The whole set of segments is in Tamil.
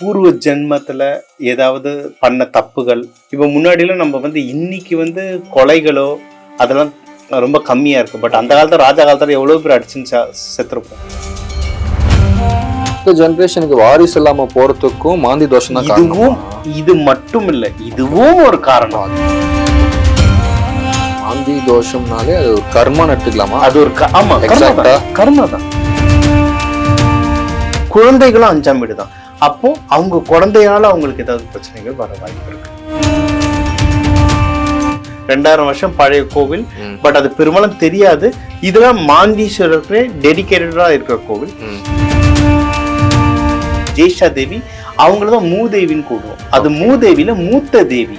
பூர்வ ஜென்மத்துல ஏதாவது பண்ண தப்புகள் இப்போ முன்னாடிலாம் நம்ம வந்து இன்னைக்கு வந்து கொலைகளோ அதெல்லாம் ரொம்ப கம்மியா இருக்கு பட் அந்த காலத்துல ராஜா காலத்துல எவ்வளவு பேர் அடிச்சுன்னு செத்துருப்போம். இந்த ஜெனரேஷனுக்கு வாரிசு இல்லாம போறதுக்கும் மாந்தி தோஷம் தான் இதுவும் இது மட்டும் இல்ல இதுவும் ஒரு காரணம். மாந்தி தோஷம்னாலே அது ஒரு கர்மான்னு எடுத்துக்கலாமா? அது ஒரு ஆமா? கர்மா தான் குழந்தைகளும் அஞ்சாம் வீடு தான் அப்போ அவங்க குழந்தையால அவங்களுக்கு ஏதாவது பிரச்சனைகள் வர வாய்ப்பு இருக்கு. ரெண்டாயிரம் வருஷம் பழைய கோவில். பட் அது பெரும்பாலும் தெரியாது. இதெல்லாம் மாந்தீஸ்வரருக்கு டெடிக்கேட்டடா இருக்கிற கோவில். ஜெய்ஷா தேவி அவங்கள தான் மூதேவின்னு கூடுவோம். அது மூதேவியில மூத்த தேவி.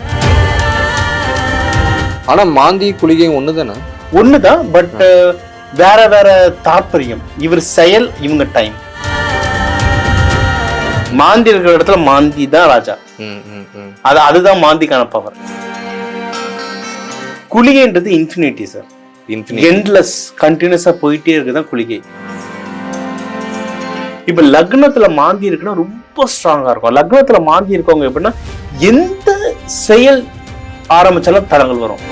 ஆனா மாந்தி குளிகை ஒண்ணுதானே? ஒண்ணுதான் பட் வேற வேற தாற்பயம் இவர் செயல் இவங்க டைம் மாந்தி இருக்கிற இடத்துல மாந்தி தான் ராஜா. அது அதுதான் மாந்திக்கான பவர் குளிகைன்றது இன்ஃபினிட்டி சார். எண்ட்லெஸ் கண்டினியூஸா போயிட்டே இருக்குதான் குளிகை. இப்ப லக்னத்துல மாந்தி இருக்குன்னா ரொம்ப ஸ்ட்ராங்கா இருக்கும். லக்னத்துல மாந்தி இருக்கவங்க எப்படின்னா எந்த செயல் ஆரம்பிச்சாலும் தடங்கள் வரும்.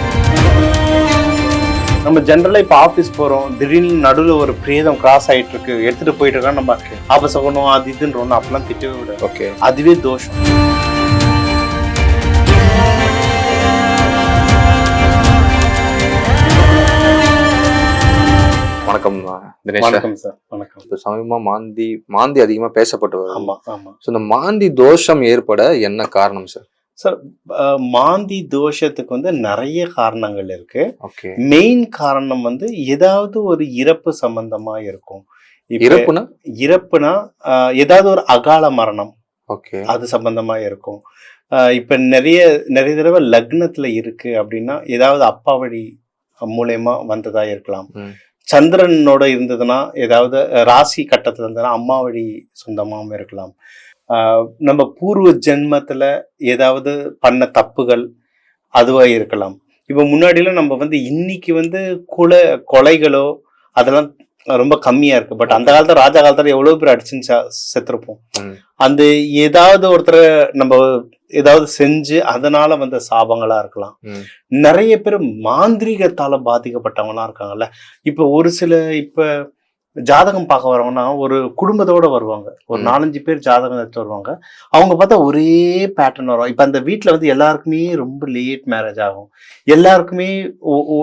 நம்ம ஜென்ரலா இப்ப ஆபீஸ் போறோம். திடீர்னு நடுவுல ஒரு பிரேதம் கிராஸ் ஆயிட்டு இருக்கு எடுத்துட்டு போயிட்டு இருக்கா நம்ம ஆபசகணும் அது இதுன்றோம் அப்பெல்லாம் திட்டவே விட ஓகே. அதுவே தோஷம். வணக்கம் வணக்கம் சார். வணக்கம். இப்ப சமீபமா மாந்தி மாந்தி அதிகமா பேசப்பட்டு வருது. ஆமா ஆமா. So, இந்த மாந்தி தோஷம் ஏற்பட என்ன காரணம் சார்? சார் அஹ், மாந்தி தோஷத்துக்கு வந்து நிறைய காரணங்கள் இருக்கு. மெயின் காரணம் வந்து ஏதாவது ஒரு இறப்பு சம்பந்தமா இருக்கும். இறப்புனா? இறப்புனா ஏதாவது ஒரு அகால மரணம். ஓகே அது சம்பந்தமா இருக்கும். இப்ப நிறைய நிறைய தடவை லக்னத்துல இருக்கு அப்படின்னா ஏதாவது அப்பா வழி மூலயமா வந்ததா இருக்கலாம். சந்திரனோட இருந்ததுன்னா ஏதாவது ராசி கட்டத்துல இருந்ததுன்னா அம்மா வழி சொந்தமாவும் இருக்கலாம். நம்ம பூர்வ ஜென்மத்துல ஏதாவது பண்ண தப்புகள் அதுவா இருக்கலாம். இப்ப முன்னாடிலாம் நம்ம வந்து இன்னைக்கு வந்து கொலை கொலைகளோ அதெல்லாம் ரொம்ப கம்மியா இருக்கு. பட் அந்த காலத்துல ராஜா காலத்துல எவ்வளவு பேர் அடிச்சுன்னு செத்துருப்போம். அந்த ஏதாவது ஒருத்தரை நம்ம ஏதாவது செஞ்சு அதனால வந்த சாபங்களா இருக்கலாம். நிறைய பேர் மாந்திரீகத்தால பாதிக்கப்பட்டவங்கலாம் இருக்காங்கல்ல. இப்ப ஒரு சில இப்ப ஜாதகம் பார்க்க வரவங்கன்னா ஒரு குடும்பத்தோட வருவாங்க. ஒரு. நாலஞ்சு பேர் ஜாதகம் எடுத்து வருவாங்க. அவங்க பார்த்தா ஒரே பேட்டர்ன் வரும். இப்ப அந்த வீட்ல வந்து எல்லாருக்குமே ரொம்ப லேட் மேரேஜ் ஆகும். எல்லாருக்குமே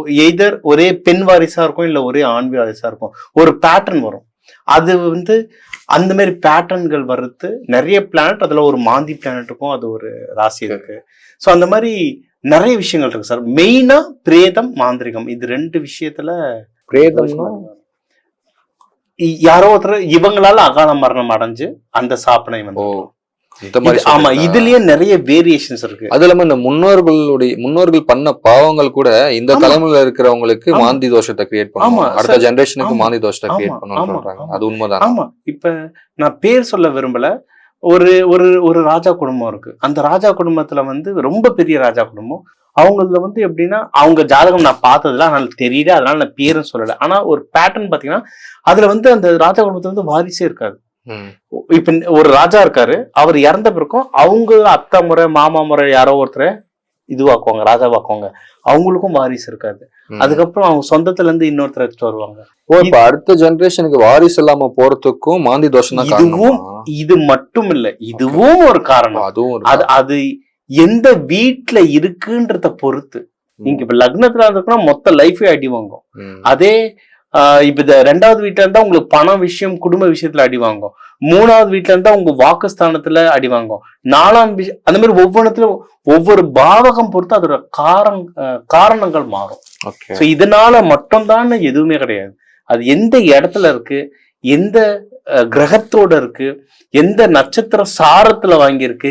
எய்தர் ஒரே பெண் வாரிசா இருக்கும் இல்ல ஒரே ஆண் வாரிசா இருக்கும். ஒரு பேட்டர்ன் வரும். அது வந்து அந்த மாதிரி பேட்டர்ன்கள் வர்றது நிறைய பிளானட் அதுல ஒரு மாந்தி பிளானட்டுக்கும் அது ஒரு ராசி இருக்கு. ஸோ அந்த மாதிரி நிறைய விஷயங்கள் இருக்கு சார். மெயினா பிரேதம் மாந்திரிகம். இது ரெண்டு விஷயத்துல பிரேதம்னா இ- யாரோ ஒருத்தர் இவங்களால அகால மரணம் அடைஞ்சு அந்த சாப்பனை ஓ வந்து ஆமா? இதுலயே நிறைய வேரியேஷன்ஸ் இருக்கு அது இல்லாம இந்த முன்னோர்களுடைய முன்னோர்கள் பண்ண பாவங்கள் கூட இந்த. தலைமுறையில இருக்கிறவங்களுக்கு. மாந்தி தோஷத்தை கிரியேட் பண்ணும் அடுத்த. ஜெனரேஷனுக்கு. மாந்தி தோஷத்தை கிரியேட் ஆமா. அது உண்மைதான் ஆமா இப்ப நான் பேர் சொல்ல விரும்பல ஒரு ஒரு ஒரு ராஜா குடும்பம் இருக்கு அந்த ராஜா குடும்பத்துல வந்து ரொம்ப பெரிய ராஜா குடும்பம் அவங்கள வந்து எப்படின்னா அவங்க ஜாதகம் நான் பார்த்ததுல அதனால தெரியல அதனால நான் பேரும் சொல்லல ஆனா ஒரு பேட்டர்ன் பாத்தீங்கன்னா அதுல வந்து அந்த ராஜா குடும்பத்துல வந்து வாரிசே இருக்காது. இப்ப ஒரு ராஜா இருக்காரு அவர் இறந்த பிறக்கும் அவங்க அத்தை முறை மாமா முறை யாரோ ஒருத்தரை இதுவாக்குவாங்க ராஜாவாக்குவாங்க அவங்களுக்கும் வாரிசு இருக்காது. அதுக்கப்புறம் அவங்க சொந்தத்துல இருந்து இன்னொருத்தர் எடுத்துட்டு வருவாங்க ஓ இப்ப அடுத்த ஜெனரேஷனுக்கு வாரிசு இல்லாம போறதுக்கும் மாந்தி தோஷம் தான் இதுவும்? இது மட்டும் இல்ல இதுவும் ஒரு காரணம் அதுவும் ஒரு அது அது எந்த வீட்ல இருக்குன்றத பொறுத்து. நீங்க இப்ப லக்னத்துல இருக்குன்னா மொத்த லைஃபே அடி வாங்கும். அதே இப்ப இந்த ரெண்டாவது வீட்ல இருந்தா உங்களுக்கு பணம் விஷயம் குடும்ப விஷயத்துல அடி வாங்கும். மூணாவது வீட்ல இருந்தா உங்க வாக்குஸ்தானத்துல அடி வாங்கும். நாலாம் விஷயம் அந்த மாதிரி ஒவ்வொன்றத்துல ஒவ்வொரு பாவகம் பொறுத்து அதோட காரண காரணங்கள் மாறும். ஸோ இதனால மட்டும்தான் எதுவுமே கிடையாது. அது எந்த இடத்துல இருக்கு எந்த கிரகத்தோட இருக்கு. எந்த நட்சத்திர சாரத்துல வாங்கியிருக்கு.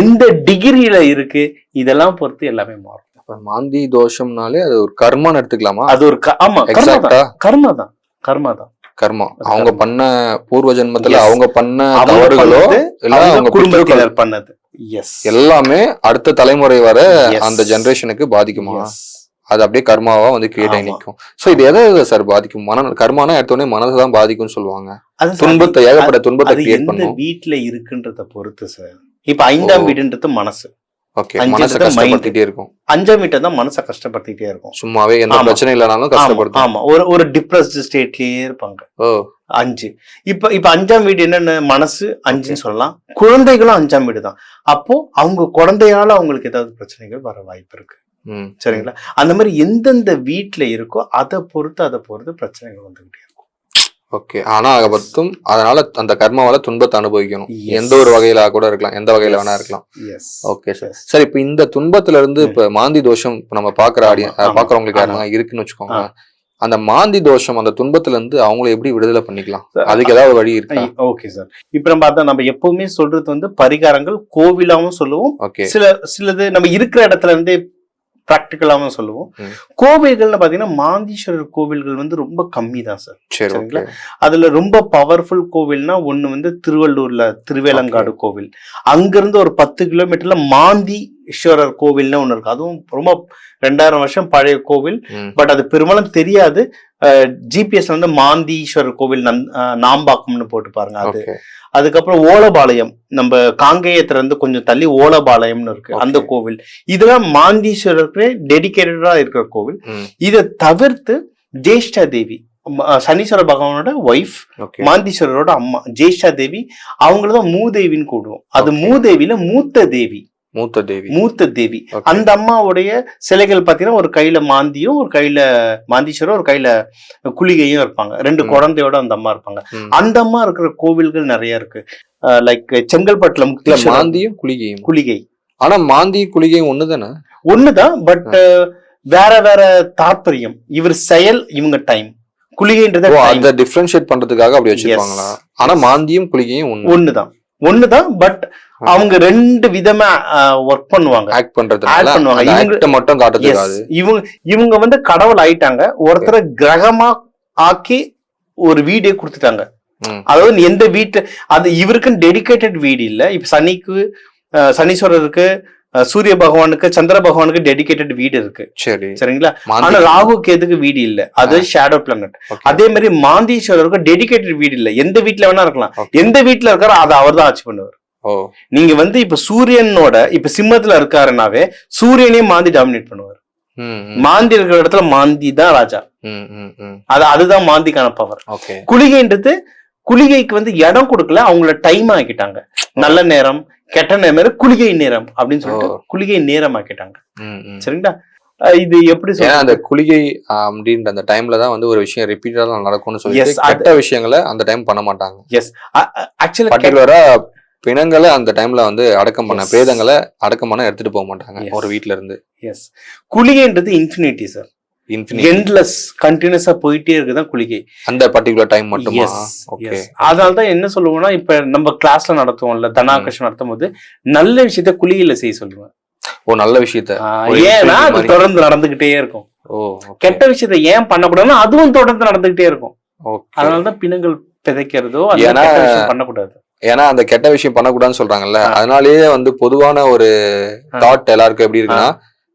எந்த டிகிரியில இருக்கு. இதெல்லாம் பொறுத்து எல்லாமே மாறும். அப்ப மாந்தி தோஷம்னாலே அது ஒரு கர்மான்னு எடுத்துக்கலாமா? அது ஒரு ஆமா கர்மா தான். கர்மா தான். கர்மா அவங்க. பண்ண பூர்வ ஜென்மத்துல. அவங்க பண்ண தவறுகளோ இல்ல அவங்க குடும்பத்தினர் பண்ணது. எஸ் எல்லாமே அடுத்த தலைமுறை வர. அந்த ஜெனரேஷனுக்கு பாதிக்குமா. அது அப்படியே கர்மாவா வந்து கிரியேட் ஆகி. நிற்கும். சோ இது எதை சார் பாதிக்கும்? மன கர்மானா எடுத்தோடனே மனதை தான் பாதிக்கும்னு சொல்லுவாங்க. துன்பத்தை ஏகப்பட்ட துன்பத்தை அது கிரியேட் பண்ணும். வீட்ல இருக்குன்றத பொறுத்து சார். இப்ப ஐந்தாம். வீடுன்றது மனசு. இருக்கும். அஞ்சாம் வீட்டை தான் மனசை கஷ்டப்படுத்திட்டே இருக்கும். சும்மாவே எந்த. பிரச்சனை இல்லைனாலும் கஷ்டப்படுத்தும். ஆமா. ஒரு ஒரு டிப்ரெஸ்டு ஸ்டேட்லயே இருப்பாங்க. ஓ. அஞ்சு. இப்ப இப்ப அஞ்சாம் வீடு என்னென்ன? மனசு அஞ்சுன்னு சொல்லலாம். குழந்தைகளும் அஞ்சாம் வீடு தான் அப்போ அவங்க குழந்தையால அவங்களுக்கு ஏதாவது பிரச்சனைகள் வர வாய்ப்பு இருக்கு. சரிங்களா? அந்த மாதிரி எந்தெந்த வீட்ல இருக்கோ அதை பொறுத்து அதை பொறுத்து பிரச்சனைகள் வந்துகிட்டே இருக்கும். ஓகே. ஆனா ஆகப்பட்டும் அதனால அந்த கர்மாவால துன்பத்தை அனுபவிக்கணும். எந்த ஒரு வகையில கூட இருக்கலாம். எந்த வகையில வேணா இருக்கலாம். Okay sir. சார் இப்ப இந்த துன்பத்துல இருந்து இப்ப மாந்தி தோஷம் இப்ப நம்ம பாக்குற ஆடிய ஆமா, ஆமா, பாக்குறவங்களுக்கு. யாருன்னா இருக்குன்னு வச்சுக்கோங்க. அந்த மாந்தி தோஷம் அந்த துன்பத்துல இருந்து அவங்கள எப்படி விடுதலை பண்ணிக்கலாம்? அதுக்கு ஏதாவது வழி இருக்கா? Okay sir. இப்ப நம்ம பார்த்தா நம்ம எப்பவுமே சொல்றது வந்து பரிகாரங்கள் கோவிலாவும் சொல்லுவோம். சில சிலது நம்ம இருக்கிற இடத்துல இருந்தே ப்ராக்டிக்கலாவும் சொல்லுவோம். கோவில்கள்னு பாத்தீங்கன்னா மாந்தீஸ்வரர் கோவில்கள் வந்து ரொம்ப கம்மி தான் சார். சரி சரிங்களா? அதுல ரொம்ப பவர்ஃபுல் கோவில்னா ஒண்ணு வந்து திருவள்ளூர்ல திருவேலங்காடு கோவில். அங்கிருந்து ஒரு பத்து கிலோமீட்டர்ல மாந்தி ஈஸ்வரர் கோவில்னு ஒண்ணு இருக்கு. அதுவும் ரொம்ப ரெண்டாயிரம் வருஷம் பழைய கோவில். பட் அது பெரும்பாலும் தெரியாது. ஜிபிஎஸ்ல வந்து மாந்தீஸ்வரர் கோவில் நந் நாம்பாக்கம்னு போட்டு பாருங்க அது. அதுக்கப்புறம் ஓலபாளையம் நம்ம காங்கேயத்துல இருந்து கொஞ்சம் தள்ளி ஓலபாளையம்னு இருக்கு. அந்த கோவில். இதெல்லாம் மாந்தீஸ்வரருக்கு டெடிகேட்டடா இருக்கிற கோவில். இதை தவிர்த்து ஜேஷ்டா தேவி சனீஸ்வர பகவானோட ஒய்ஃப் மாந்தீஸ்வரரோட அம்மா ஜேஷ்டா தேவி அவங்களதான் மூதேவின்னு கூடுவோம். அது. மூதேவில மூத்த தேவி. மூத்த தேவி. மூத்த தேவி. அந்த அம்மாவுடைய சிலைகள் பாத்தீங்கன்னா ஒரு கையில மாந்தியும் ஒரு கையில மாந்தீஸ்வரர் ஒரு கையில குளிகையும் இருப்பாங்க. ரெண்டு. குழந்தையோட அந்த அம்மா இருப்பாங்க. அந்த அம்மா இருக்கிற கோவில்கள் நிறைய இருக்கு. லைக் செங்கல்பட்டுல முக்தீஸ்வரர். மாந்தியும் குளிகையும். குளிகை. ஆனா மாந்தி குளிகையும் ஒண்ணுதானே ஒண்ணுதான் பட் வேற வேற தாற்பயம். இவர் செயல் இவங்க டைம் குளிகைன்றது. அந்த டிஃபரன்ஷியேட் பண்றதுக்காக அப்படி வச்சிருப்பாங்களா? ஆனா மாந்தியும் குளிகையும் ஒண்ணு. ஒண்ணுதான். ஒண்ணுதான் பட் அவங்க ரெண்டு விதமா ஒர்க் பண்ணுவாங்க. ஆக்ட் Act பண்றதுனால பண்ணுவாங்க. இவங்க- மட்டும். காட்டுறதுக்காது இவங்க இவங்க வந்து கடவுள் ஆயிட்டாங்க. ஒருத்தரை கிரகமா ஆக்கி ஒரு வீடே கொடுத்துட்டாங்க. அதாவது எந்த வீட்டு அது இவருக்குன்னு டெடிகேட்டட் வீடு இல்ல. இப்ப சனிக்கு சனீஸ்வரருக்கு சூரிய பகவானுக்கு சந்திர பகவானுக்கு டெடிகேட்டட் வீடு இருக்கு. சரி. சரிங்களா? ஆனா மாந்தி ராகு கேதுக்கு வீடு இல்ல. அது ஷேடோ பிளானட். அதே மாதிரி மாந்தீஸ்வரருக்கு டெடிகேட்டட் வீடு இல்ல. எந்த வீட்ல வேணா இருக்கலாம். எந்த வீட்ல இருக்காரோ அதை அவர் தான் ஆட்சி பண்ணுவார். நீங்க வந்து இப்ப சூரியனோட இப்ப சிம்மத்துல இருக்காருனாவே சூரியனையும் மாந்தி டாமினேட் பண்ணுவார். மாந்தி இருக்கிற இடத்துல மாந்தி தான் ராஜா. அது அதுதான் மாந்திக்கான பவர் குளிகைன்றது குளிகைக்கு வந்து இடம் கொடுக்கல அவங்கள டைம் ஆக்கிட்டாங்க. நல்ல நேரம் கெட்ட நேரம் குளிகை நேரம் அப்படின்னு சொல்லிட்டு. குளிகை நேரம் ஆக்கிட்டாங்க சரிங்களா? இது எப்படி ஏன்னா அந்த குளிகை அப்படின்ற அந்த டைம்ல தான் வந்து ஒரு விஷயம் ரிப்பீட்டடா நடக்கும்னு அது- கெட்ட விஷயங்களை அந்த டைம் பண்ண மாட்டாங்க. ஆக்சுவலா பர்டிகுலரா பிணங்களை அந்த டைம்ல வந்து அடக்கம் பண்ண. பிரேதங்களை அடக்கம் பண்ண எடுத்துட்டு போக மாட்டாங்க. ஒரு வீட்ல இருந்து. எஸ் குளிகைன்றது இன்ஃபினிட்டி சார் எண்ட்லெஸ் கண்டினியூஸா போயிட்டே இருக்குதான் குளிகை? அந்த பர்டிகுலர் டைம் மட்டுமா. அதனாலதான் என்ன சொல்லுவோம்னா இப்ப நம்ம கிளாஸ்ல நடத்துவோம்ல தனாகர்ஷம் நடத்தும் போது நல்ல விஷயத்த குளிகையில செய்ய சொல்லுவேன். ஓ நல்ல விஷயத்த. ஏன்னா அது. தொடர்ந்து நடந்துகிட்டே இருக்கும். ஓ கெட்ட விஷயத்த ஏன் பண்ணக்கூடாதுன்னா அதுவும் தொடர்ந்து நடந்துகிட்டே இருக்கும். அதனாலதான் பிணங்கள் பிதைக்கிறதோ பண்ணக்கூடாது. ஏன்னா அந்த கெட்ட விஷயம் பண்ணக்கூடாதுன்னு சொல்றாங்கல்ல. அதனாலேயே வந்து பொதுவான ஒரு. தாட் எல்லாருக்கும் எப்படி இருக்குன்னா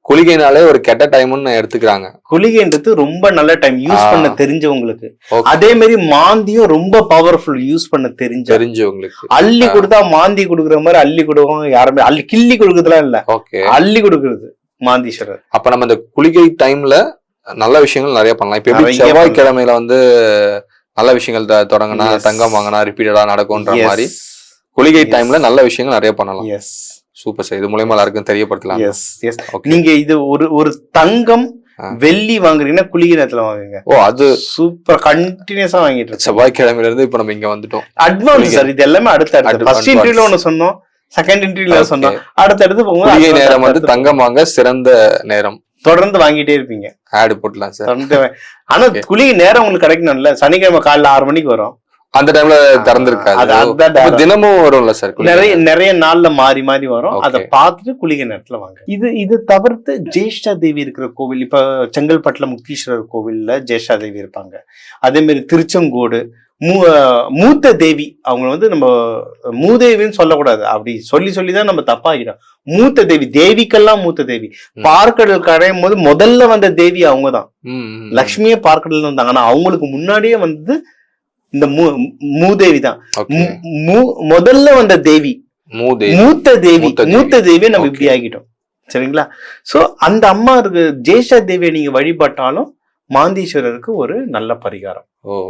குளிகைனாலே ஒரு கெட்ட டைம்னு எடுத்துக்கிறாங்க குளிகைன்றது ரொம்ப நல்ல டைம் யூஸ். பண்ண தெரிஞ்சவங்களுக்கு. அதே மாதிரி மாந்தியும் ரொம்ப பவர்ஃபுல் யூஸ் பண்ண தெரிஞ்ச தெரிஞ்சவங்களுக்கு அள்ளி. கொடுத்தா மாந்தி கொடுக்குற மாதிரி அள்ளி கொடுக்கும் யாருமே அள்ளி கிள்ளி கொடுக்கறதுலாம் இல்ல ஓகே அள்ளி கொடுக்கறது மாந்தீஸ்வரர் அப்ப நம்ம இந்த குளிகை டைம்ல நல்ல விஷயங்கள் நிறைய பண்ணலாம் இப்ப எப்படி செவ்வாய்க்கிழமையில வந்து நல்ல விஷயங்கள் தொடங்கினா. தங்கம் வாங்கினா ரிப்பீட்டடா நடக்கும்ன்ற. மாதிரி குளிகை. டைம்ல நல்ல விஷயங்கள் நிறைய பண்ணலாம் எஸ் சூப்பர் சார் இது மூலயமா எல்லாருக்கும் தெரியப்படுத்தலாம்? Yes yes. நீங்க இது ஒரு ஒரு தங்கம். வெள்ளி வாங்குறீங்கன்னா குளிகை நேரத்துல வாங்குங்க. ஓ அது சூப்பர் கண்டினியூஸா வாங்கிட்டு இருக்கேன் செவ்வாய்க்கிழமையில இருந்து இப்ப நம்ம இங்க வந்துட்டோம். அட்வான்ஸ். சார் இது எல்லாமே அடுத்த அடுத்து. ஃபர்ஸ்ட் இன்டர்வியூல ஒண்ணு சொன்னோம். செகண்ட் இன்டர்வியூல. சொன்னோம். அடுத்தடுத்து போகும்போது நேரம் வந்து தங்கம் வாங்க சிறந்த நேரம். தொடர்ந்து வாங்கிட்டே இருப்பீங்க. ஆடு போட்டலாம் சார் ஆனா. குளிகை நேரம் உங்களுக்கு கிடைக்கணும்ல. சனிக்கிழமை காலைல ஆறு மணிக்கு வரும். அந்த டைம்ல திறந்திருக்காது. தினமும் வரும்ல சார் நிறைய நிறைய நாள்ல மாறி மாறி வரும். அதை பார்த்துட்டு குளிகை நேரத்துல வாங்க. இது இது தவிர்த்து ஜேஷ்டா தேவி இருக்கிற கோவில் இப்ப செங்கல்பட்டுல முக்தீஸ்வரர் கோவில்ல ஜேஷ்டா தேவி இருப்பாங்க. அதே மாதிரி திருச்செங்கோடு மூ மூத்த தேவி அவங்க வந்து நம்ம மூதேவின்னு சொல்லக்கூடாது. அப்படி சொல்லி சொல்லி தான் நம்ம தப்பாகிடும் மூத்த தேவி தேவிக்கெல்லாம் மூத்த தேவி. பார்க்கடல் கரையும் போது முதல்ல வந்த தேவி அவங்க தான் ம், ம், ம். லக்ஷ்மியே பார்க்கடல் வந்தாங்க. ஆனா அவங்களுக்கு முன்னாடியே வந்து இந்த மூதேவி தான். முதல்ல வந்த தேவி. மூதே மூத்த தேவி. மூத்த தேவி. மூத்த தேவியை நம்ம. இப்படி ஆகிட்டோம் சரிங்களா? சோ அந்த அம்மா இருக்கு ஜெயஷா தேவியை நீங்க வழிபட்டாலும் மாந்தீஸ்வரருக்கு ஒரு நல்ல பரிகாரம்.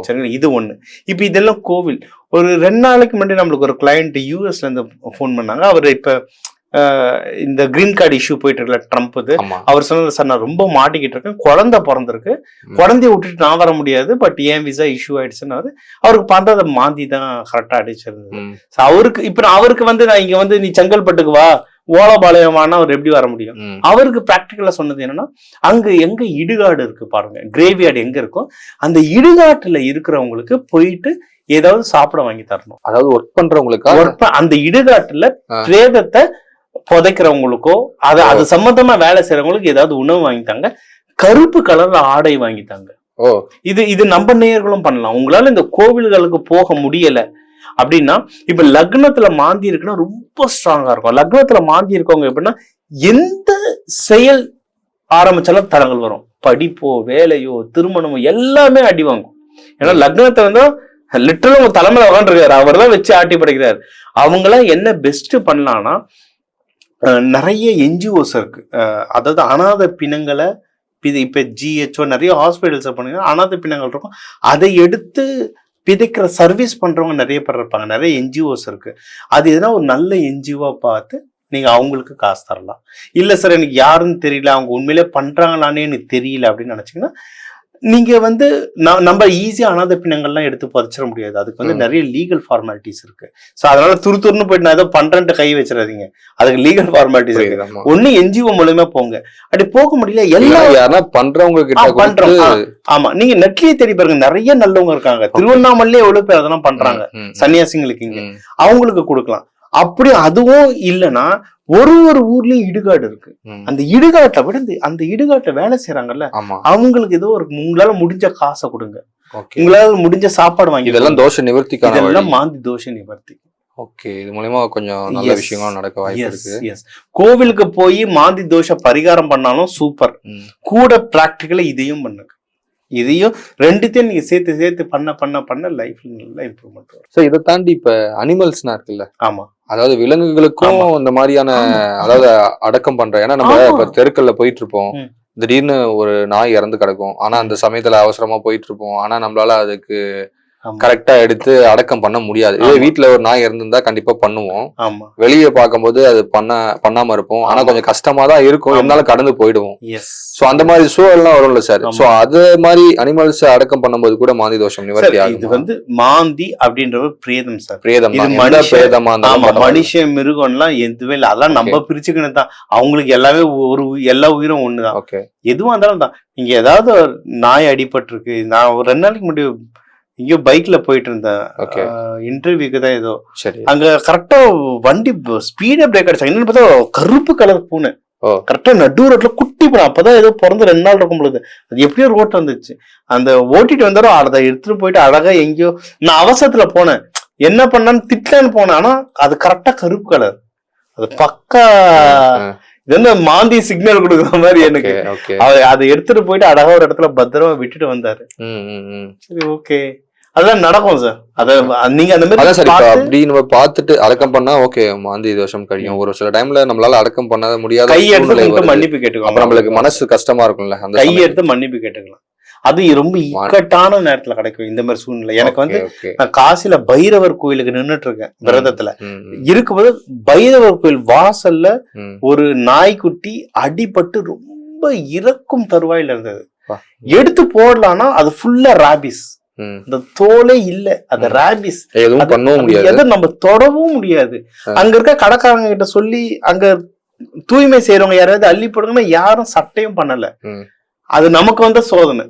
சரிங்களா? இது ஒண்ணு. இப்ப இதெல்லாம் கோவில். ஒரு ரெண்டு நாளைக்கு முன்னாடி நம்மளுக்கு ஒரு கிளையண்ட் யூஎஸ்ல இருந்து ஃபோன் பண்ணாங்க. அவர் இப்ப இந்த கிரீன் கார்டு இஷ்யூ போயிட்டு இருக்கல ட்ரம்ப் இது அவர் சொன்னது சார் நான் ரொம்ப மாட்டிக்கிட்டு இருக்கேன். குழந்தை பிறந்திருக்கு. குழந்தைய விட்டுட்டு நான் வர முடியாது. பட் ஏன் விசா இஷ்யூ ஆயிடுச்சுன்னு அவருக்கு பண்றத மாந்தி தான் கரெக்டா அடிச்சிருந்தது. அவருக்கு இப்ப நான் அவருக்கு வந்து நான் இங்க வந்து நீ செங்கல்பட்டுக்கு வா. ஓலபாளையம் வானா அவர் எப்படி வர முடியும். அவருக்கு பிராக்டிக்கலா சொன்னது என்னன்னா அங்க எங்க இடுகாடு இருக்கு பாருங்க. கிரேவியார்டு எங்க இருக்கோ அந்த இடுகாட்டுல இருக்கிறவங்களுக்கு போயிட்டு ஏதாவது சாப்பிட வாங்கி தரணும். அதாவது ஒர்க் பண்றவங்களுக்கா? அந்த இடுகாட்டுல. பிரேதத்தை புதைக்கிறவங்களுக்கோ அது. அது சம்பந்தமா வேலை செய்யறவங்களுக்கு ஏதாவது உணவு வாங்கி தாங்க கருப்பு கலர்ல ஆடை வாங்கி தாங்க ஓ. இது இது நம்ம நேயர்களும் பண்ணலாம். உங்களால இந்த கோவில்களுக்கு போக முடியல அப்படின்னா இப்ப லக்னத்துல மாந்தி இருக்குன்னா ரொம்ப ஸ்ட்ராங்கா இருக்கும். லக்னத்துல மாந்தி இருக்கவங்க எப்படின்னா எந்த செயல் ஆரம்பிச்சாலும் தடங்கள் வரும். படிப்போ வேலையோ திருமணமோ எல்லாமே அடி வாங்கும். ஏன்னா லக்னத்தை வந்து லிட்டரல் உங்க தலைமையில உட்காந்துருக்காரு அவர் தான் வச்சு ஆட்டி படைக்கிறார். அவங்களாம் என்ன பெஸ்ட் பண்ணலாம்னா நிறைய என்ஜிஓஸ் இருக்கு. அதாவது அனாதை பிணங்களை இது இப்ப ஜிஹெச்ஓ நிறைய ஹாஸ்பிட்டல்ஸ் பண்ணுங்க அனாதை பிணங்கள் இருக்கும். அதை எடுத்து பிதைக்கிற சர்வீஸ் பண்றவங்க நிறைய பேர் இருப்பாங்க. நிறைய என்ஜிஓஸ் இருக்கு. அது எதுனா ஒரு நல்ல என்ஜிஓ பார்த்து நீங்க அவங்களுக்கு காசு தரலாம். இல்ல சார் எனக்கு யாருன்னு தெரியல அவங்க உண்மையிலே பண்ணுறாங்களானே எனக்கு தெரியல அப்படின்னு நினைச்சீங்கன்னா நீங்க வந்து நம்ம ஈஸியா அனாதை பிணங்கள்லாம் எடுத்து பதிச்சிட முடியாது. அதுக்கு வந்து. நிறைய லீகல் ஃபார்மாலிட்டிஸ் இருக்கு. சோ அதனால துரு துருன்னு போயிட்டு நான் ஏதோ பண்றேன்ட்டு கை வச்சிடாதீங்க. அதுக்கு லீகல் ஃபார்மாலிட்டிஸ் இருக்கு. ஒண்ணு என்ஜிஓ மூலமா போங்க. அப்படி போக முடியல எல்லா யாருன்னா பண்றவங்க கிட்ட பண்றோம். ஆமா. நீங்க நெட்லயே தேடி பாருங்க. நிறைய நல்லவங்க இருக்காங்க. திருவண்ணாமலையே எவ்வளவு பேர் அதெல்லாம் பண்றாங்க. சன்னியாசிங்களுக்கு இங்க. அவங்களுக்கு கொடுக்கலாம். அப்படி அதுவும் இல்லைன்னா ஒரு ஒரு ஊர்லயும் இடுகாடு இருக்கு. அந்த இடுகாட்டை விட அந்த இடுகாட்டை வேலை செய்யறாங்கல்ல அவங்களுக்கு ஏதோ ஒரு உங்களால முடிஞ்ச காசை கொடுங்க உங்களால முடிஞ்ச சாப்பாடு வாங்கி இதெல்லாம். தோஷ நிவர்த்திக்கான வழி இதெல்லாம் மாந்தி தோஷ நிவர்த்தி ஓகே இது மூலியமா கொஞ்சம் நல்ல. விஷயங்களும் நடக்க வாய்ப்பு இருக்கு. கோவிலுக்கு போய் மாந்தி தோஷ பரிகாரம் பண்ணாலும் சூப்பர். கூட பிராக்டிக்கலா இதையும் பண்ணுங்க இதையும் ரெண்டுத்தையும் நீங்க சேர்த்து சேர்த்து பண்ண பண்ண பண்ண லைஃப்ல நல்ல இம்ப்ரூவ்மெண்ட் வரும் சோ இதை தாண்டி இப்ப அனிமல்ஸ்னா இருக்குல்ல ஆமா அதாவது விலங்குகளுக்கும். இந்த மாதிரியான. அதாவது அடக்கம் பண்ற ஏன்னா நம்ம. இப்ப தெருக்கல்ல போயிட்டு இருப்போம். திடீர்னு ஒரு நாய் இறந்து கிடக்கும் ஆனா அந்த சமயத்துல அவசரமா போயிட்டு இருப்போம் ஆனா நம்மளால அதுக்கு. கரெக்டா எடுத்து அடக்கம் பண்ண முடியாது. இதே. வீட்ல ஒரு நாய் இருந்திருந்தா கண்டிப்பா பண்ணுவோம். வெளியே பார்க்கும்போது அது பண்ண பண்ணாம இருப்போம். ஆனா. கொஞ்சம் கஷ்டமா தான் இருக்கும். இருந்தாலும் கடந்து போயிடுவோம். எஸ் சோ அந்த மாதிரி சூழல்லாம் வரும்ல சார். சோ அது மாதிரி அனிமல்ஸ் அடக்கம் பண்ணும்போது கூட மாந்தி தோஷம் நிவர்த்தி இது ஆகும்? வந்து மாந்தி அப்படின்ற ஒரு பிரேதம் சார் பிரேதம் இது மனுஷ- பிரேதமா இருந்தாலும் ஆமா பரவாயில்ல. மனுஷன் மிருகம்லாம் எதுவே இல்லை. அதெல்லாம் நம்ம பிரிச்சுக்கணும் தான். அவங்களுக்கு எல்லாமே ஒரு எல்லா உயிரும் ஒண்ணுதான். ஓகே எதுவா இருந்தாலும் தான். நீங்க ஏதாவது நாய் அடிபட்டு இருக்கு நான் ஒரு ரெண்டு நாளைக்கு முன்னாடி எங்கேயோ பைக்ல போயிட்டு இருந்தேன். இன்டர்வியூக்கு தான் ஏதோ. சரி. அங்க கரெக்டா வண்டி ஸ்பீடா பிரேக் அடிச்சாங்க. என்னன்னு பார்த்தா கருப்பு கலர் பூனை. கரெக்டா நடு ரோட்ல குட்டி பூனை. அப்பதான் ஏதோ பிறந்து ரெண்டு நாள் இருக்கும் பொழுது. அது எப்படியோ ரோட் வந்துச்சு. அந்த ஓட்டிட்டு வந்தாரோ அதை எடுத்துட்டு போயிட்டு அழகா எங்கேயோ நான் அவசரத்துல போனேன். என்ன பண்ணான்னு திட்டலான்னு போனேன். ஆனா அது கரெக்டா கருப்பு கலர் அது பக்கா இது வந்து மாந்தி சிக்னல் கொடுக்குற மாதிரி எனக்கு. அவர் அதை எடுத்துட்டு போயிட்டு அழகா ஒரு இடத்துல பத்திரமா விட்டுட்டு வந்தாரு. சரி ஓகே அதெல்லாம் நடக்கும் சார் அத நீங்க அந்த சார் மாதிரி பார்த்து அப்படி நம்ம பார்த்துட்டு அடக்கம் பண்ணா ஓகே மாந்தி தோஷம் கழியும் ஒரு சில டைம்ல நம்மளால அடக்கம் பண்ண முடியாத கை எடுத்து சூழ்நிலை கும்பிட்டு வருது. மன்னிப்பு கேட்டுக்கலாம் அப்ப நம்மளுக்கு மனசு கஷ்டமா இருக்கும்ல அந்த கை சமயம். எடுத்து மன்னிப்பு கேட்டுக்கலாம் அது ரொம்ப இக்கட்டான நேரத்துல கிடைக்கும் இந்த மாதிரி சூழ்நிலை எனக்கு வந்து. நான் காசில பைரவர் கோயிலுக்கு நின்னுட்டு இருக்கேன் விரதத்துல இருக்கும்போது பைரவர் கோயில் வாசல்ல. ஒரு நாய்க்குட்டி அடிபட்டு ரொம்ப இறக்கும் தருவாயில இருந்தது. எடுத்து போடலாம்னா அது ஃபுல்லா ராபிஸ் ம். அந்த தோலே இல்ல ம். ராபிஸ் எதுவும் நம்ம தொடவும் முடியாது. அங்க இருக்க கடைக்காரங்க கிட்ட சொல்லி அங்க தூய்மை செய்யறவங்க யாராவது அள்ளி போடுங்கன்னா யாரும் சட்டையும் பண்ணல. அது நமக்கு வந்த சோதனை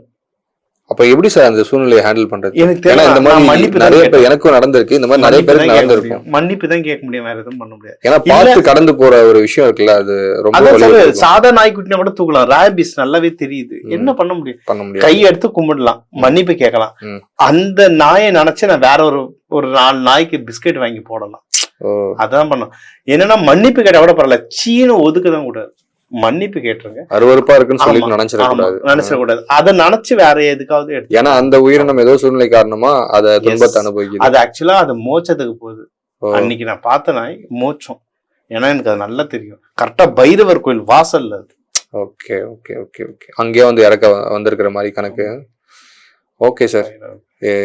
அப்ப எப்படி சார் அந்த சூழ்நிலையை ஹேண்டில் பண்றது? எனக்கு தெரியல. இந்த மாதிரி மன்னிப்பு நிறைய. பேர் எனக்கும் நடந்திருக்கு. இந்த மாதிரி நிறைய பேருக்கு கேட்க நடந்திருக்கும். முடியும். மன்னிப்பு தான் கேட்க முடியும். வேற எதுவும் பண்ண முடியாது. ஏன்னா பார்த்து கடந்து போற ஒரு விஷயம் இருக்குல்ல அது ரொம்ப. சாதா நாய்க்குட்டினா கூட தூக்கலாம். ராபிஸ் நல்லாவே தெரியுது. என்ன பண்ண முடியும்? பண்ண முடியாது. கை எடுத்து கும்பிடலாம். மன்னிப்பு கேட்கலாம். அந்த நாயை நினைச்சு நான் வேற ஒரு ஒரு நாலு நாய்க்கு பிஸ்கெட் வாங்கி போடலாம். அதான் பண்ணும் என்னன்னா மன்னிப்பு கேட்டா கூட பரவாயில்ல. சீன ஒதுக்க தான் கூடாது மன்னிப்பு கேட்டுருங்க. அருவருப்பா இருக்குன்னு சொல்லி நினைச்சிடக்கூடாது. நினைச்சிடக்கூடாது. அதை நினைச்சு வேற எதுக்காவது எடுத்து ஏன்னா அந்த உயிரினம் ஏதோ சூழ்நிலை காரணமா அத துன்பத்தை அனுபவிக்குது. அது ஆக்சுவலா அது மோட்சத்துக்கு போகுது. அன்னைக்கு நான் பார்த்த நாய் மோட்சம் ஏன்னா எனக்கு அது நல்லா தெரியும். கரெக்டா பைரவர் கோயில் வாசல்ல அது. Okay okay okay okay. அங்கேயே வந்து இறக்க வந்திருக்கிற மாதிரி கணக்கு. Okay sir.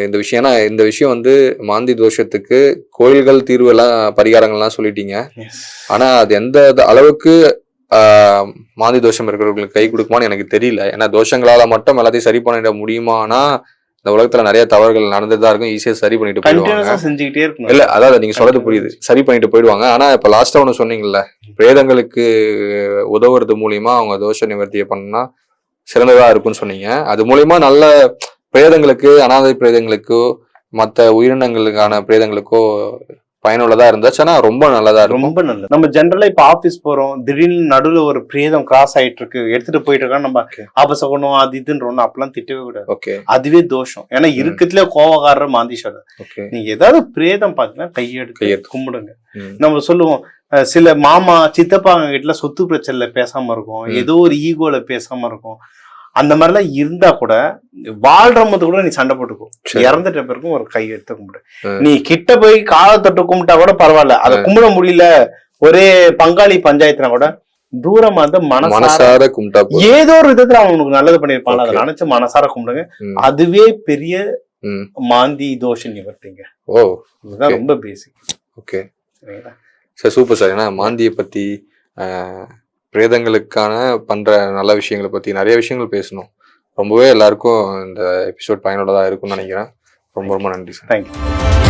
இந்த விஷயம் ஏன்னா இந்த விஷயம் வந்து மாந்தி தோஷத்துக்கு கோயில்கள் தீர்வு எல்லாம் பரிகாரங்கள்லாம் சொல்லிட்டீங்க. ஆனா அது எந்த அளவுக்கு மாந்தி தோஷம் இருக்கிறவங்களுக்கு கை கொடுக்குமான்னு எனக்கு தெரியல. ஏன்னா தோஷங்களால மட்டும் எல்லாத்தையும் சரி பண்ணிட முடியுமானா இந்த உலகத்துல நிறைய தவறுகள் நடந்துட்டு தான் இருக்கும் ஈஸியா சரி பண்ணிட்டு போயிடுவாங்க. இல்ல அதாவது நீங்க சொல்றது புரியுது. சரி பண்ணிட்டு போயிடுவாங்க. ஆனா இப்ப லாஸ்டா ஒண்ணு சொன்னீங்கல்ல பிரேதங்களுக்கு உதவுறது மூலியமா அவங்க தோஷ நிவர்த்தியை பண்ணா சிறந்ததா இருக்கும்னு சொன்னீங்க. அது மூலியமா நல்ல பிரேதங்களுக்கு அனாதை பிரேதங்களுக்கோ மத்த உயிரினங்களுக்கான பிரேதங்களுக்கோ பயனுள்ளதா இருந்துச்சுன்னா ரொம்ப நல்லதா இருக்கும். ரொம்ப நல்லது. நம்ம ஜென்ரலா இப்ப ஆபீஸ் போறோம் திடீர்னு நடுவுல ஒரு பிரேதம் கிராஸ் ஆயிட்டு இருக்கு எடுத்துட்டு போயிட்டு இருக்கா நம்ம. ஆபசகுணம் அது இதுன்றோம் அப்பெல்லாம் திட்டவே கூடாது. ஓகே அதுவே தோஷம். ஏன்னா இருக்கிறதுல கோவக்காரர் மாந்தீஸ்வரர் நீங்க ஏதாவது பிரேதம் பாத்தீங்கன்னா கையெடுத்து. கும்பிடுங்க. நம்ம சொல்லுவோம் சில மாமா சித்தப்பாங்க வீட்டுல சொத்து பிரச்சனைல பேசாம இருக்கும். ஏதோ ஒரு ஈகோல பேசாம இருக்கும். அந்த மாதிரிலாம் இருந்தா கூட வாழ்றமது கூட நீ சண்டை போட்டுக்கோ சரி. இறந்துட்ட பிறகும் ஒரு கை எடுத்து கும்பிடு. நீ கிட்ட போய் காலை தொட்டு கும்பிட்டா கூட பரவாயில்ல அதை கும்பிட முடியல ஒரே பங்காளி பஞ்சாயத்துனா கூட தூரமா வந்து மனசார கும்பிட்டா. ஏதோ ஒரு விதத்துல அவன் உனக்கு நல்லது பண்ணிருப்பான் அதை. நினைச்சு மனசார கும்பிடுங்க. அதுவே பெரிய. மாந்தி தோஷம் நிவர்த்திங்க ஓ இதுதான். ரொம்ப பேசிக் ஓகே சரிங்களா சார் சூப்பர் சார் ஏன்னா மாந்தியை பத்தி பிரேதங்களுக்கான பண்ணுற நல்ல விஷயங்களை பற்றி நிறைய விஷயங்கள் பேசணும். ரொம்பவே எல்லாருக்கும் இந்த எபிசோட் பயனுள்ளதாக இருக்கும்னு நினைக்கிறேன். ரொம்ப ரொம்ப நன்றி சார். தேங்க்யூ